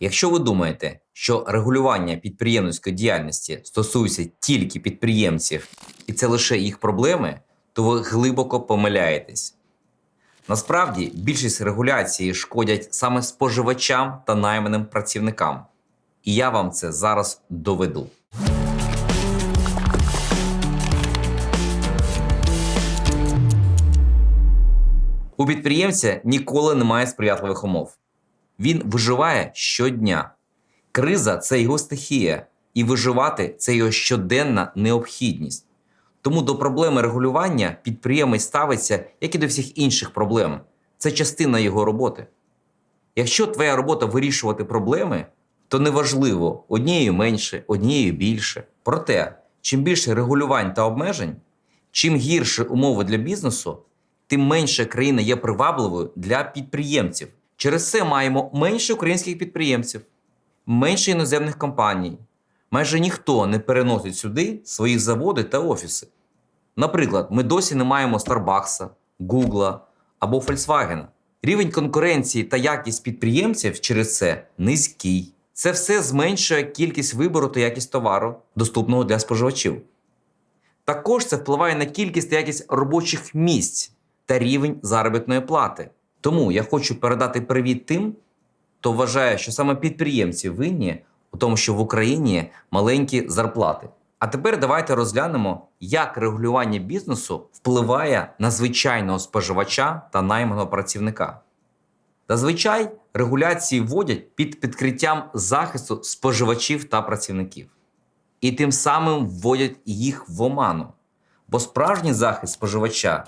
Якщо ви думаєте, що регулювання підприємницької діяльності стосується тільки підприємців і це лише їх проблеми, то ви глибоко помиляєтесь. Насправді більшість регуляції шкодять саме споживачам та найманим працівникам. І я вам це зараз доведу. У підприємця ніколи немає сприятливих умов. Він виживає щодня. Криза це його стихія, і виживати це його щоденна необхідність. Тому до проблеми регулювання підприємець ставиться, як і до всіх інших проблем. Це частина його роботи. Якщо твоя робота вирішувати проблеми, то неважливо однією менше, однією більше. Проте, чим більше регулювань та обмежень, чим гірше умови для бізнесу, тим менше країна є привабливою для підприємців. Через це маємо менше українських підприємців, менше іноземних компаній. Майже ніхто не переносить сюди свої заводи та офіси. Наприклад, ми досі не маємо Старбакса, Гугла або Volkswagen. Рівень конкуренції та якість підприємців через це низький. Це все зменшує кількість вибору та якість товару, доступного для споживачів. Також це впливає на кількість та якість робочих місць та рівень заробітної плати. Тому я хочу передати привіт тим, хто вважає, що саме підприємці винні у тому, що в Україні маленькі зарплати. А тепер давайте розглянемо, як регулювання бізнесу впливає на звичайного споживача та найманого працівника. Зазвичай регуляції вводять під підкриттям захисту споживачів та працівників, і тим самим вводять їх в оману. Бо справжній захист споживача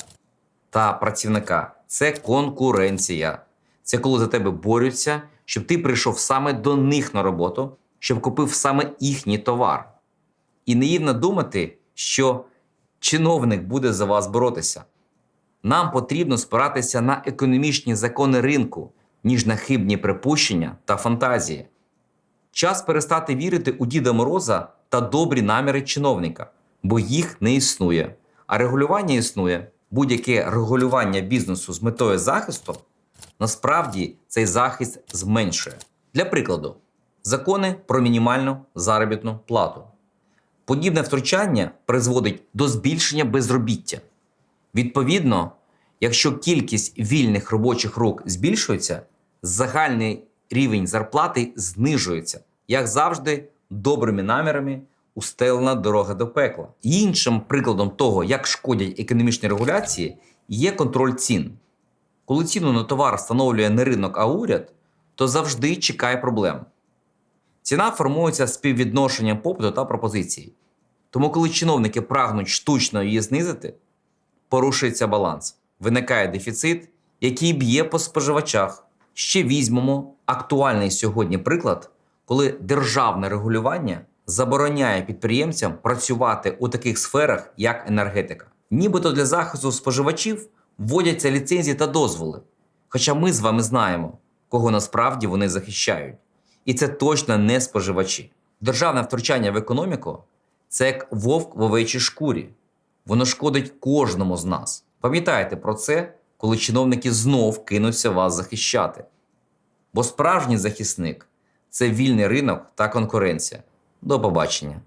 та працівника це конкуренція. Це коли за тебе борються, щоб ти прийшов саме до них на роботу, щоб купив саме їхній товар. І наївно думати, що чиновник буде за вас боротися. Нам потрібно спиратися на економічні закони ринку, ніж на хибні припущення та фантазії. Час перестати вірити у Діда Мороза та добрі наміри чиновника, бо їх не існує. А регулювання існує. Будь-яке регулювання бізнесу з метою захисту насправді цей захист зменшує. Для прикладу, закони про мінімальну заробітну плату. Подібне втручання призводить до збільшення безробіття. Відповідно, якщо кількість вільних робочих рук збільшується, загальний рівень зарплати знижується, як завжди, добрими намірами устелена дорога до пекла. Іншим прикладом того, як шкодять економічні регуляції, є контроль цін. Коли ціну на товар встановлює не ринок, а уряд, то завжди чекає проблем. Ціна формується співвідношенням попиту та пропозиції. Тому, коли чиновники прагнуть штучно її знизити, порушується баланс, виникає дефіцит, який б'є по споживачах. Ще візьмемо актуальний сьогодні приклад, коли державне регулювання забороняє підприємцям працювати у таких сферах, як енергетика. Нібито для захисту споживачів вводяться ліцензії та дозволи. Хоча ми з вами знаємо, кого насправді вони захищають. І це точно не споживачі. Державне втручання в економіку це як вовк в овечій шкурі. Воно шкодить кожному з нас. Пам'ятайте про це, коли чиновники знов кинуться вас захищати. Бо справжній захисник це вільний ринок та конкуренція. До побачення.